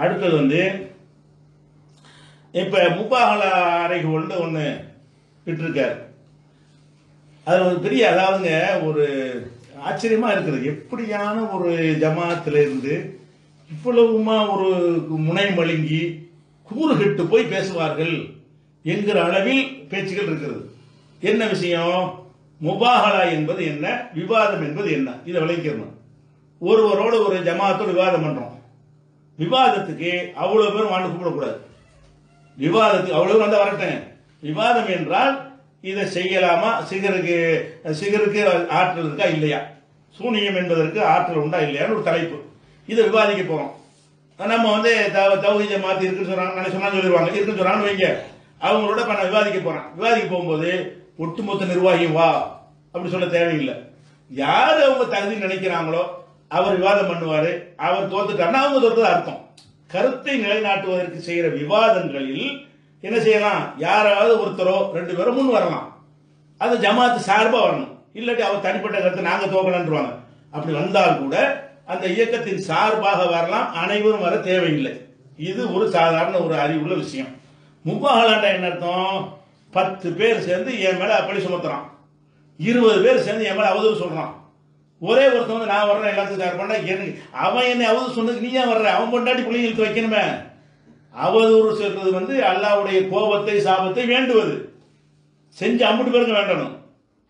அடுத்தது வந்து இப்ப முப்பாகல அறைகள்னு ஒன்று விட்டுருக்காரு. அது ஒரு பெரிய அதாவதுங்க ஒரு ஆச்சரியமா இருக்குது. எப்படியான ஒரு ஜமாத்துல இருந்து இவ்வளவுமா ஒரு முனை மழுங்கி கூறுகிட்டு போய் பேசுவார்கள் என்கிற அளவில் பேச்சுகள் இருக்கிறது. என்ன விஷயம்? முபாகலா என்பது என்ன? விவாதம் என்பது என்ன? இதை விளங்கிக்கணும் ஒருவரோட ஒரு ஜமாத்தோடு விவாதம் பண்றோம். விவாதத்துக்கு அவ்வளவு பேரும் வாழ்ந்து கூப்பிடக்கூடாது. விவாதத்துக்கு அவ்வளவு பேர் வந்தால் வரட்டேன் விவாதம் என்றால் இதை செய்யலாமா? சிகருக்கு சிகருக்கு ஆற்றல் இருக்கா? இல்லையா. சூனியம் என்பதற்கு ஆற்றல் உண்டா? இல்லையான்னு ஒரு தலைப்பு. இதை விவாதிக்க போறோம். நம்ம வந்து தௌஹீஜ மாத்தி இருக்குன்னு சொன்னாங்க சொன்னா சொல்லிடுவாங்க. இருக்குன்னு சொல்றாங்கன்னு வைங்க. அவங்களோட பண்ண நான் விவாதிக்க போறேன். விவாதிக்க போகும்போது ஒட்டுமொத்த நிர்வாகி வா அப்படி சொல்ல தேவையில்லை. யார் அவங்க தகுதி நினைக்கிறாங்களோ அவர் விவாதம் பண்ணுவார் அவர் தோத்துட்டாருன்னா அவங்க தோற்றது அர்த்தம். கருத்தை நிலைநாட்டுவதற்கு செய்கிற விவாதங்களில் என்ன செய்யலாம்? யாராவது ஒருத்தரோ ரெண்டு பேரும் முன் வரலாம். அது ஜமாத்து சார்பாக வரணும். இல்லாட்டி அவர் தனிப்பட்ட கருத்தை நாங்கள் தோக்கணுன்றவாங்க அப்படி வந்தால் கூட அந்த இயக்கத்தின் சார்பாக வரலாம் அனைவரும் வர தேவையில்லை. இது ஒரு சாதாரண ஒரு அறிவுள்ள விஷயம். முப்பாகலாண்டா என்ன அர்த்தம்? பத்து பேர் சேர்ந்து என் மேலே அப்படி சுமத்துறான். இருபது பேர் சேர்ந்து என் மேலே அவதூறு சொல்கிறான் ஒரே ஒருத்தன் வந்து நான் வர்றேன் எல்லாத்துக்கும் சார் பண்ணா எனக்கு அவன் என்னை அவது சொன்னதுக்கு நீ ஏன் வர்ற? அவன் கொண்டாடி பிள்ளைங்க வைக்கணுமே. அவதூறு சொல்றது வந்து அல்லாவுடைய கோபத்தை சாபத்தை வேண்டுவது. செஞ்சு அம்பிட்டு பேருக்கு வேண்டணும்.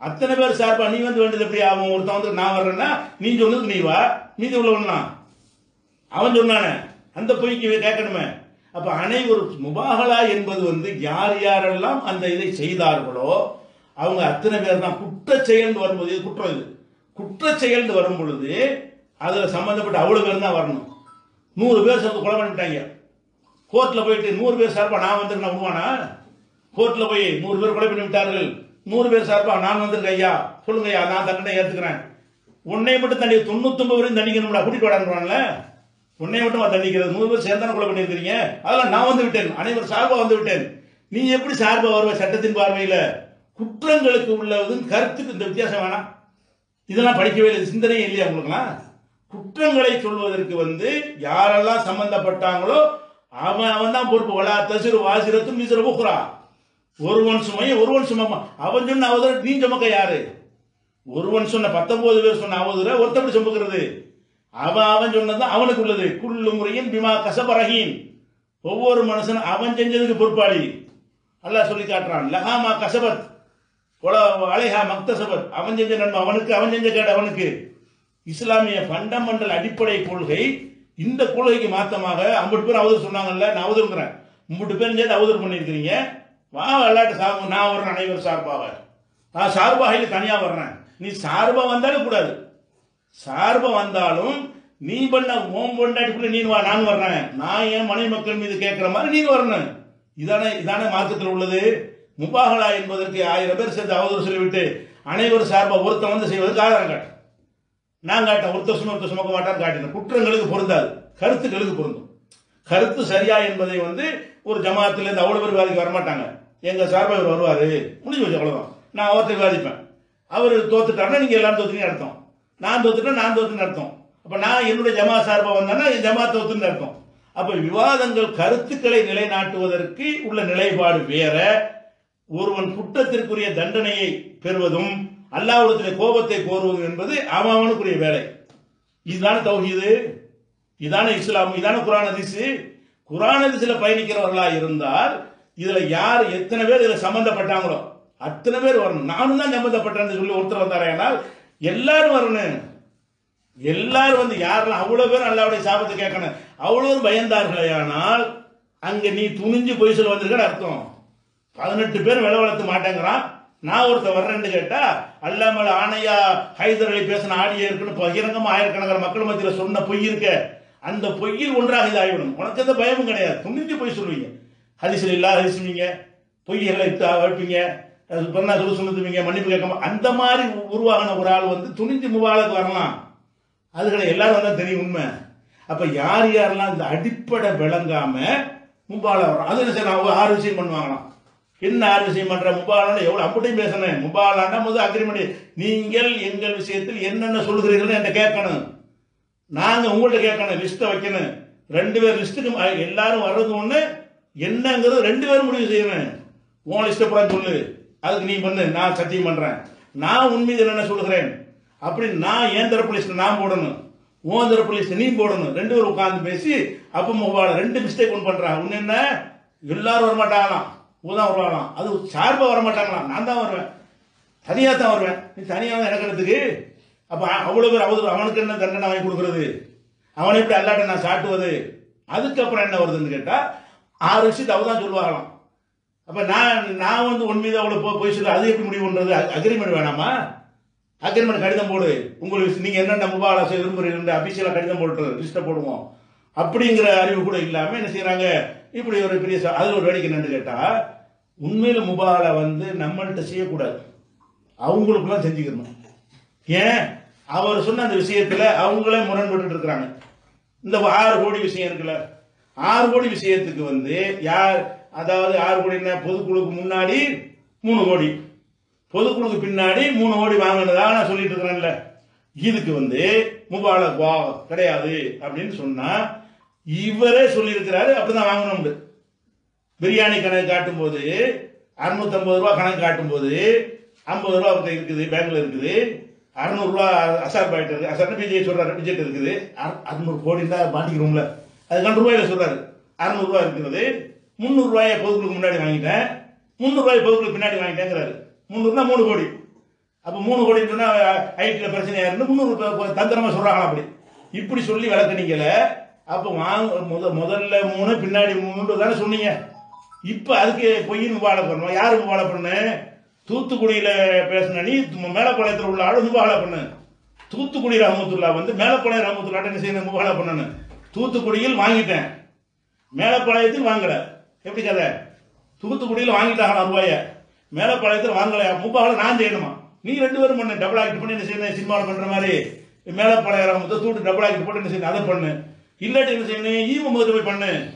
அத்தனை பேர் சார்பா நீ வந்து வேண்டியது எப்படி? அவன் ஒருத்தன் வந்து நான் வர்றேன்னா நீ சொன்னதுக்கு நீ வா. மீதி உள்ளவனா அவன் சொன்னானே. அந்த பொய்க்கு கேட்கணுமே. அப்ப அனைவரும் முபாகலா என்பது வந்து யார் யாரெல்லாம் அந்த இதை செய்தார்களோ அவங்க அத்தனை பேர் தான் குற்ற செயல் வரும்போது குற்றம் இது. குற்ற செயல்னு வரும் பொழுது அதில் சம்மந்தப்பட்ட அவ்வளோ பேர் தான் வரணும். நூறு பேர் சேர்ந்து கொலை பண்ணிட்டாங்க. கோர்ட்டில் போயிட்டு நூறு பேர் சார்பாக நான் வந்திருக்கேன் நான் விடுவானா போய் நூறு பேர் கொலை பண்ணி விட்டார்கள். நூறு பேர் சார்பாக நான் வந்திருக்கேன் ஐயா. சொல்லுங்க ஐயா நான் தண்டனை ஏற்றுக்கிறேன் உன்னை மட்டும் தண்ணி தொண்ணூத்தொம்பது வரையும் தண்டிக்கணும்டா கூட்டிட்டு வாடான்றான்ல உன்னை மட்டும் தண்டிக்கிறது? நூறு பேர் சேர்ந்தான கொலை பண்ணியிருக்கிறீங்க. அதெல்லாம் நான் வந்து விட்டேன். அனைவரும் சார்பாக வந்து விட்டேன். நீ எப்படி சார்பாக வருவ சட்டத்தின் பார்வையில்? குற்றங்களுக்கு உள்ளதும் கருத்துக்கு இந்த வித்தியாசம் வேணாம். இதெல்லாம் படிக்கவே இல்லை சிந்தனையே இல்லையா உங்களுக்குலாம் குற்றங்களை சொல்வதற்கு வந்து யாரெல்லாம் சம்பந்தப்பட்டாங்களோ அவன் அவன் தான் பொறுப்பு. வளா தசிறு வாசிரத்தும் மீசிற புகுறா ஒருவன் சுமையை ஒருவன் சுமமா அவன் சொன்ன அவதூற நீ சுமக்க யாரு? ஒருவன் சொன்ன பத்தொன்பது பேர் சொன்ன அவதர ஒருத்தப்படி சுமக்கிறது? அவன் அவன் சொன்னது அவனுக்கு உள்ளது. குள்ளு முறையின் பிமா கசபரஹீன் ஒவ்வொரு மனுஷனும் அவன் செஞ்சதுக்கு பொறுப்பாளி. அல்லாஹ் சொல்லி காட்டுறான் லஹாமா கசபத். அலைஹா மக்தசபத் அவன் செஞ்ச நன்மை அவனுக்கு அவன் செஞ்ச கேடு அவனுக்கு. இஸ்லாமிய ஃபண்டமெண்டல் அடிப்படை கொள்கை இந்த கொள்கைக்கு மாத்தமாக ஐம்பது பேர் அவதூறு சொன்னாங்கல்ல நான் அவதூறுங்கிறேன் ஐம்பது பேரும் சேர்ந்து அவதூறு பண்ணியிருக்கிறீங்க. வா விளையாட்டு சார்பு நான் வர்றேன் அனைவரும் சார்பாக. நான் சார்பாக இல்லை தனியாக வர்றேன். நீ சார்பாக வந்தாலும் கூடாது. சார்பாக வந்தாலும் நீ பண்ண ஓம் பொண்டாட்டிக்குள்ள நீ வா நான் வர்றேன். நான் என் மனைவி மக்கள் மீது கேட்குற மாதிரி நீ வரணும் இதானே இதானே மார்க்கத்தில் உள்ளது. முபாகலா என்பதற்கு ஆயிரம் பேர் சேர்ந்து அவதூறு சொல்லிவிட்டு அனைவரும் சார்பாக ஒருத்தன் வந்து செய்வதற்கு ஆதாரம் காட்டு. நான் காட்டேன் ஒருத்தர் சும ஒருத்தர் சுமக்க மாட்டான்னு காட்டினேன் குற்றங்களுக்கு பொருந்தாது. கருத்துக்களுக்கு பொருந்தும். கருத்து சரியா என்பதை வந்து ஒரு ஜமாத்துல இருந்து அவ்வளவு பேர் விவாதிக்க வரமாட்டாங்க. எங்க சார்பாக இவர் வருவாரு. முடிஞ்சு வச்சு அவ்வளவுதான். நான் அவர்கிட்ட விவாதிப்பேன். அவர் தோத்துட்டாருன்னா நீங்க எல்லாரும் தோத்துனீங்க அர்த்தம். நான் தோத்துட்டா நான் தோத்துன்னு அர்த்தம். அப்ப நான் என்னுடைய ஜமா சார்பாக வந்தேன்னா என் ஜமா தோத்துன்னு அர்த்தம். அப்ப விவாதங்கள் கருத்துக்களை நிலைநாட்டுவதற்கு உள்ள நிலைப்பாடு வேற. ஒருவன் குற்றத்திற்குரிய தண்டனையை பெறுவதும் அல்லாவிடத்திலே கோபத்தை கோருவதும் என்பது அவனுக்குரிய வேலை. இதுதானே தௌஹீது? இதான இஸ்லாம்? இதான குரான் ஹதீஸ்? குரான் ஹதீஸ்ல பயணிக்கிறவர்களா இருந்தால் இதுல யார் எத்தனை பேர் இதுல சம்பந்தப்பட்டாங்களோ அத்தனை பேர் வரணும். நானும் தான் சம்பந்தப்பட்டேன்னு சொல்லி ஒருத்தர் வந்தாரையானால் எல்லாரும் வரணும். எல்லாரும் வந்து யாரெல்லாம் அவ்வளோ பேர் அல்லாவுடைய சாபத்தை கேட்கணும். அவ்வளோ பயந்தார்களே ஆனால் அங்கே நீ துணிஞ்சு பொய் சொல்ல வந்திருக்கன்னு அர்த்தம். பதினெட்டு பேர் விலை வளர்த்து மாட்டேங்கிறான். நான் ஒருத்தர் வர்றேன்னு கேட்டா அல்லாமல் ஆணையா ஹைதர் அலி பேசின ஆடியோ இருக்குன்னு பகிரங்கமா ஆயிரக்கணக்கான மக்கள் மத்தியில் சொன்ன பொய் இருக்க. அந்த பொய்யில் ஒன்றாக இது ஆகிவிடும். உனக்கு எந்த பயமும் கிடையாது. துணிஞ்சு பொய் சொல்லுவீங்க ஹரிசல் இல்லா ஹரிசுவீங்க பொய்களை வைப்பீங்க பண்ணா சொல்லு சொல்லுவீங்க மன்னிப்பு கேட்காம அந்த மாதிரி உருவாகின ஒரு ஆள் வந்து துணிஞ்சு முபாலுக்கு வரலாம். அதுகளை எல்லாரும் தான் தெரியும் உண்மை. அப்போ யார் யாரெல்லாம் இந்த அடிப்படை விளங்காம முபால வரும் அது என்ன செய்யலாம்? ஆறு விஷயம் பண்ணுவாங்களாம். என்ன ஆர்விசி விஷயம் பண்ற முபாலான எவ்வளவு அப்படியும் பேசணும் முபாலாண்டா முதல் அக்ரிமெண்ட். நீங்கள் எங்கள் விஷயத்தில் என்னென்ன சொல்லுகிறீர்கள் என்கிட்ட கேட்கணும். நாங்க உங்கள்கிட்ட கேட்கணும் லிஸ்ட்டை வைக்கணும். ரெண்டு பேர் லிஸ்ட்டுக்கு எல்லாரும் வர்றது ஒண்ணு என்னங்கிறது ரெண்டு பேரும் முடிவு செய்யணும். உன் லிஸ்ட்டை பூரா சொல்லு. அதுக்கு நீ பண்ணு நான் சத்தியம் பண்றேன். நான் உன் மீது என்னென்ன சொல்லுகிறேன்? அப்படி நான் என் தரப்பு லிஸ்ட் நான் போடணும். உன் தரப்பு லிஸ்ட் நீ போடணும். ரெண்டு பேரும் உட்காந்து பேசி அப்ப முபால ரெண்டு மிஸ்டேக் ஒன்று பண்ணுறான் ஒன்று என்ன? எல்லாரும் வரமாட்டாங்களாம். தான் வருவாங்களாம் அது சார்பாக வர மாட்டாங்களாம் நான் தான் வருவேன். தனியாக தான் வருவேன். நீ தனியாக தான் எடுத்துக்கு அப்போ அவ்வளோ பேர் அவதூறு. அவனுக்கு என்ன தண்டனை வாங்கி கொடுக்குறது? அவனை எப்படி அல்லாட்ட நான் சாட்டுவது? அதுக்கப்புறம் என்ன வருதுன்னு கேட்டால் ஆறு விஷயத்தை அவ தான் சொல்லுவாங்களாம் அப்போ நான் நான் வந்து உன் மீது அவ்வளோ போ போய் சொல்லி அது எப்படி முடிவு பண்ணுறது அக்ரிமெண்ட் வேணாமா? அக்ரிமெண்ட் கடிதம் போடு. உங்களுக்கு நீங்கள் என்னென்ன முபாலா விரும்புகிறீங்க அபிஷியலாக கடிதம் போட்டு லிஸ்ட்டை போடுவோம். அப்படிங்கிற அறிவு கூட இல்லாமல் என்ன செய்கிறாங்க இப்படி ஒரு பெரிய அதில் ஒரு வேடிக்கை என்னன்னு கேட்டால் உண்மையில் முபாலா வந்து நம்மள்கிட்ட செய்யக்கூடாது. அவங்களுக்குலாம் செஞ்சுக்கணும். ஏன்? அவர் சொன்ன அந்த விஷயத்தில் அவங்களே முரண்பட்டு இருக்கிறாங்க. இந்த ஆறு கோடி விஷயம் இருக்குல்ல ஆறு கோடி விஷயத்துக்கு வந்து யார் அதாவது ஆறு கோடி என்ன? பொதுக்குழுக்கு முன்னாடி மூணு கோடி. பொதுக்குழுக்கு பின்னாடி மூணு கோடி வாங்கினதாக நான் சொல்லிட்டு இருக்கிறேன்ல. இதுக்கு வந்து முபாலக் வா கிடையாது அப்படின்னு சொன்னால் இவரே சொல்லியிருக்கிறாரு அப்படிதான் வாங்கணும் பிரியாணி கணக்கு காட்டும்போது அறுநூத்தம்பது ரூபா கணக்கு காட்டும்போது ஐம்பது ரூபா அவர்கிட்ட இருக்குது பேங்க்ல இருக்குது. அறுநூறுவா அசார் பாயிண்ட் இருக்கு. அசார் பிஜே சொல்றாரு பிஜெட் இருக்குது. அறுநூறு கோடி தான் மாட்டிக்கிறோம்ல. அதுக்கான ரூபாயில சொல்றாரு. அறுநூறுவா இருக்கிறது. முந்நூறுரூவாயை பொதுக்குழுக்கு முன்னாடி வாங்கிட்டேன். முந்நூறுரூவாய் பொதுக்குழுக்கு பின்னாடி வாங்கிட்டேங்கிறாரு. முந்நூறுனா மூணு கோடி. அப்போ மூணு கோடின்னு சொன்னா ஐடியில் பிரச்சனையா இருந்து முந்நூறு ப- தந்திரமா சொல்றாங்களா அப்படி. இப்படி சொல்லி விளக்குனீங்கல அப்போ வாங்க முத முதல்ல மூணு பின்னாடி மூணு தானே சொன்னீங்க. இப்போ அதுக்கு பொய்யின் முபாலை பண்ணுவோம் யாரு முபாலை பண்ணு? தூத்துக்குடியில் பேசின நீ மேலப்பாளையத்தில் உள்ள ஆளு முபாலை பண்ணு. தூத்துக்குடி ரஹமத்துல்லா வந்து மேலப்பாளையம் ரஹமத்துல்லா என்ன செய்யணும்? முபாலை பண்ணணும் தூத்துக்குடியில் வாங்கிட்டேன். மேலப்பாளையத்தில் வாங்கல. எப்படி கதை? தூத்துக்குடியில் வாங்கிட்டாங்க ரூபாய? மேலப்பாளையத்தில் வாங்கலையா? முபாலை நான் செய்யணுமா? நீ ரெண்டு பேரும் பண்ணு. டபுள் ஆக்ட் பண்ணி என்ன செய்யணும்? சினிமாவில் பண்ணுற மாதிரி. மேலப்பாளையம் ரஹமத்தை தூட்டு டபுள் ஆக்ட் போட்டு என்ன செய்யணும்? அதை பண்ணு. இல்லாட்டி என்ன செய்யணும்? ஈ முகமது போய் பண்ணு.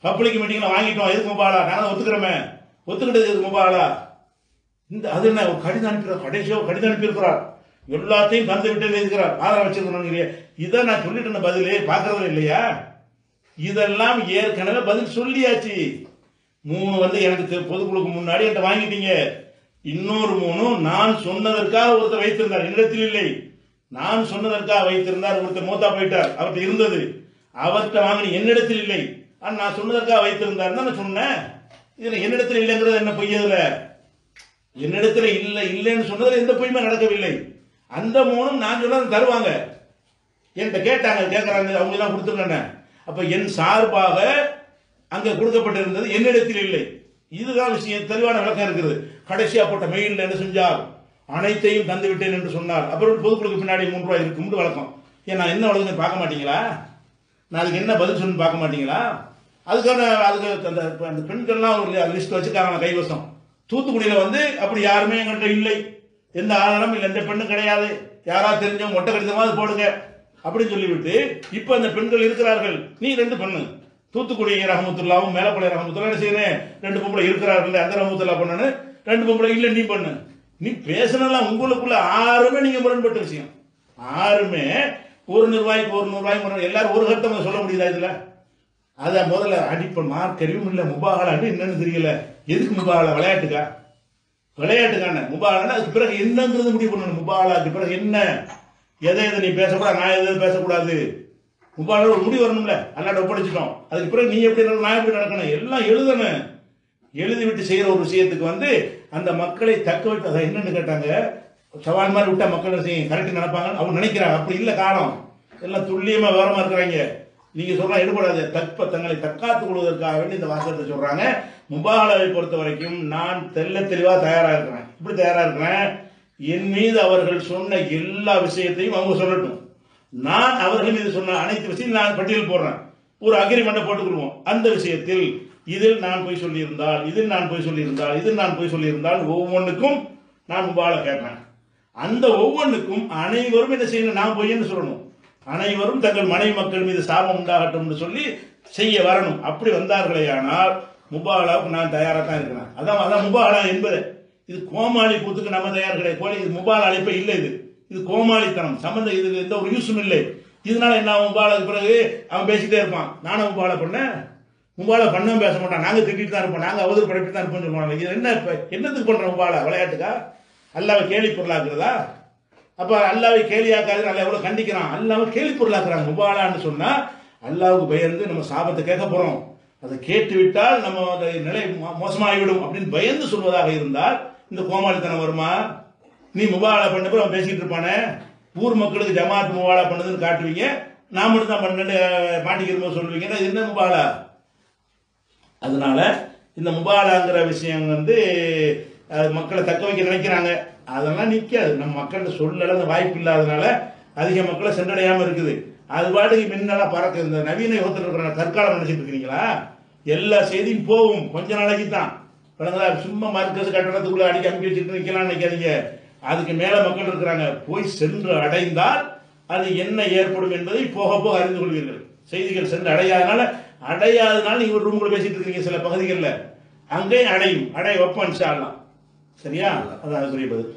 பப்ளிக் மீட்டிங்ல வாங்கிட்டோம். எதுக்கு முபாலா நான் ஒத்துக்கிறோமே. ஒத்துக்கிட்டது எதுக்கு முபாலா இந்த அது என்ன? ஒரு கடிதம் அனுப்பிடுறார் கடைசியாக கடிதம் அனுப்பியிருக்கிறார். எல்லாத்தையும் தந்து விட்டு இருக்கிறார் ஆதரவு வச்சிருக்கணும் இதை நான் சொல்லிட்டு பதிலே பார்க்கறது இல்லையா? இதெல்லாம் ஏற்கனவே பதில் சொல்லியாச்சு. மூணு வந்து எனக்கு தெ- பொதுக்குழுக்கு முன்னாடி என்கிட்ட வாங்கிட்டீங்க. இன்னொரு மூணு நான் சொன்னதற்காக ஒருத்தர் வைத்திருந்தார். என்னிடத்தில் இல்லை. நான் சொன்னதற்காக வைத்திருந்தார். ஒருத்தர் மூத்தா போயிட்டார். அவர்கிட்ட இருந்தது. அவர்கிட்ட வாங்கின என்னிடத்தில் இல்லை. ஆனா நான் சொன்னதற்காக வைத்திருந்தார். தான் நான் சொன்னேன் இதுல என்னிடத்தில் இல்லைங்கிறது என்ன பொய்யதுல என்னிடத்தில் இல்லை இல்லைன்னு சொன்னதில் எந்த பொய்யுமே நடக்கவில்லை. அந்த மூணும் நான் சொன்னது தருவாங்க. என்கிட்ட கேட்டாங்க கேட்கறாங்க அவங்க தான் கொடுத்துருங்க அப்ப என் சார்பாக அங்கே கொடுக்கப்பட்டிருந்தது என்னிடத்தில் இல்லை. இதுதான் விஷயம் தெளிவான விளக்கம் இருக்குது. கடைசியா போட்ட மெயில்ல என்ன செஞ்சார்? அனைத்தையும் தந்து விட்டேன் என்று சொன்னார். அப்புறம் பொதுக்குழுக்கு பின்னாடி மூன்று ரூபாய் இருக்கும்னு வழக்கம் ஏன் நான் என்ன வழக்கம் பார்க்க மாட்டீங்களா? நாளைக்கு என்ன பதில் சொல்லு பார்க்க மாட்டீங்களா? அதுக்கான அதுக்கு அந்த அந்த பெண்கள்லாம் ஒரு லிஸ்ட் வச்சுருக்காங்க கைவசம். தூத்துக்குடியில் வந்து அப்படி யாருமே எங்கள்கிட்ட இல்லை. எந்த ஆதாரமும் இல்லை. எந்த பெண்ணும் கிடையாது. யாரா தெரிஞ்சவங்க மொட்டை கடிதமாவது போடுங்க. அப்படின்னு சொல்லிவிட்டு இப்போ அந்த பெண்கள் இருக்கிறார்கள். நீ ரெண்டு பண்ணு. தூத்துக்குடி ரஹமத்துல்லாவும் மேலப்பள்ளி ரஹமத்துல்லா என்ன செய்யணும் ரெண்டு பொம்பளை இருக்கிறார்கள் அந்த ரஹமத்துல்லா பண்ணனு ரெண்டு பொம்பளை இல்லை நீ பண்ணு. நீ பேசினலாம் உங்களுக்குள்ள ஆறுமே நீங்க முரண்பட்ட விஷயம். ஆறுமே ஒரு நிர்வாகிக்கு ஒரு நிர்வாகி எல்லாரும் ஒரு கட்டம் சொல்ல முடியுதா இதுல? அத முதல்ல அடிப்ப மார்க் அறிவும் இல்ல. முபாகலா என்னன்னு தெரியல. எதுக்கு முபாகலா? விளையாட்டுக்கா? விளையாட்டுக்கான. முபாகலா அதுக்கு பிறகு என்னங்கிறது முடிவு பண்ணணும். முபாகலாக்கு பிறகு என்ன? எதை எதை நீ பேசக்கூடாது? நான் எதை பேசக்கூடாது? முபாகலா ஒரு முடிவு வரணும்ல. அல்லாட்ட ஒப்படைச்சிட்டோம். அதுக்கு பிறகு நீ எப்படி நான் எப்படி நடக்கணும்? எல்லாம் எழுதணும். எழுதி விட்டு செய்யற ஒரு விஷயத்துக்கு வந்து அந்த மக்களை தக்க வைத்து அதை என்னன்னு கேட்டாங்க? சவால் மாதிரி விட்டா மக்கள் செய்யும்? கரெக்டு நினைப்பாங்க அவங்க நினைக்கிறாங்க. அப்படி இல்லை காலம். எல்லாம் துல்லியமாக விவரமாக இருக்கிறாங்க. நீங்க சொல்ற எடுபடாது. தற்ப தங்களை தற்காத்துக் கொள்வதற்காக வேண்டி இந்த வாசகத்தை சொல்றாங்க. முபாலாவை பொறுத்த வரைக்கும் நான் தெல்ல தெளிவா தயாரா இருக்கிறேன். இப்படி தயாரா இருக்கிறேன். என் மீது அவர்கள் சொன்ன எல்லா விஷயத்தையும் அவங்க சொல்லட்டும். நான் அவர்கள் மீது சொன்ன அனைத்து விஷயம் நான் பட்டியல் போடுறேன். ஒரு அக்ரிமெண்ட்டை போட்டுக்கொள்வோம். அந்த விஷயத்தில் இதில் நான் போய் சொல்லியிருந்தால் இதில் நான் போய் சொல்லியிருந்தால் இதில் நான் போய் சொல்லியிருந்தால் ஒவ்வொன்றுக்கும் நான் முபால கேட்பேன். அந்த ஒவ்வொன்றுக்கும் அனைவரும் இதை செய்யணும். நான் பொய்யன்னு சொல்லணும்? அனைவரும் தங்கள் மனைவி மக்கள் மீது சாபம் உண்டாகட்டும் சொல்லி செய்ய வரணும். அப்படி வந்தார்களே ஆனால் முபாலாவுக்கு நான் தயாராக தான் இருக்கிறேன். அதான் அதான் முபாலா என்பது. இது கோமாளி கூத்துக்கு நம்ம தயார் கிடையாது கோழி. இது முபால் அழைப்பே இல்லை இது. இது கோமாளித்தனம். சம்பந்தம் இது எந்த ஒரு யூஸும் இல்லை. இதனால என்ன முபாலுக்கு பிறகு அவன் பேசிட்டே இருப்பான். நானும் முபால பண்ணேன் முபால பண்ணவும் பேச மாட்டான். நாங்கள் திட்டிட்டு தான் இருப்போம். நாங்கள் அவதூறு படைப்பிட்டு தான் இருப்போம் சொல்லுவாங்க. இது என்ன இப்ப? என்னத்துக்கு பண்ணுறோம் முபால? விளையாட்டுக்கா? அல்லாவை கேலி பொருளாக்குறதா? அப்போ அல்லாவை கேலியாக்காது அல்ல எவ்வளோ கண்டிக்கிறான்? அல்லாவை கேலி பொருளாக்குறாங்க முபாலான்னு சொன்னால் அல்லாவுக்கு பயந்து நம்ம சாபத்தை கேட்க போகிறோம் அதை கேட்டு விட்டால் நம்ம அந்த நிலை மோசமாகிவிடும் அப்படின்னு பயந்து சொல்வதாக இருந்தால் இந்த கோமாளித்தனம் வருமா? நீ முபாலா பண்ண அவன் பேசிக்கிட்டு இருப்பானே? ஊர் மக்களுக்கு ஜமாத் முபாலா பண்ணுதுன்னு காட்டுவீங்க. நான் மட்டும் தான் பண்ணேன்னு மாட்டிக்கிற சொல்லுவீங்க. இது என்ன முபாலா? அதனால இந்த முபாலாங்கிற விஷயம் வந்து மக்களை தக்க வைக்க நினைக்கிறாங்க. அதெல்லாம் நிற்காது நம்ம மக்கள்கிட்ட சொல்லல அந்த வாய்ப்பு இல்லாதனால அதிக மக்களை சென்றடையாமல் இருக்குது. அது பாட்டுக்கு முன்னெல்லாம் பறக்க இந்த நவீன யுகத்தில் இருக்கிற தற்காலம் நினைச்சிட்டு இருக்கிறீங்களா எல்லா செய்தியும் போகும். கொஞ்ச நாளைக்கு தான். விளங்குதா? சும்மா மறுக்கிறது கட்டணத்துக்குள்ள அடிக்க அனுப்பி வச்சுட்டு நிற்கலாம் நினைக்காதீங்க. அதுக்கு மேலே மக்கள் இருக்கிறாங்க. போய் சென்று அடைந்தால் அது என்ன ஏற்படும் என்பதை போக போக அறிந்து கொள்வீர்கள். செய்திகள் சென்று அடையாதனால அடையாதனால நீங்கள் ஒரு ரூம்குள்ள பேசிட்டு இருக்கீங்க சில பகுதிகளில். அங்கேயும் அடையும். அடைய வைப்போம் இன்ஷா சரியா அதான் அதுக்குரிய பதில்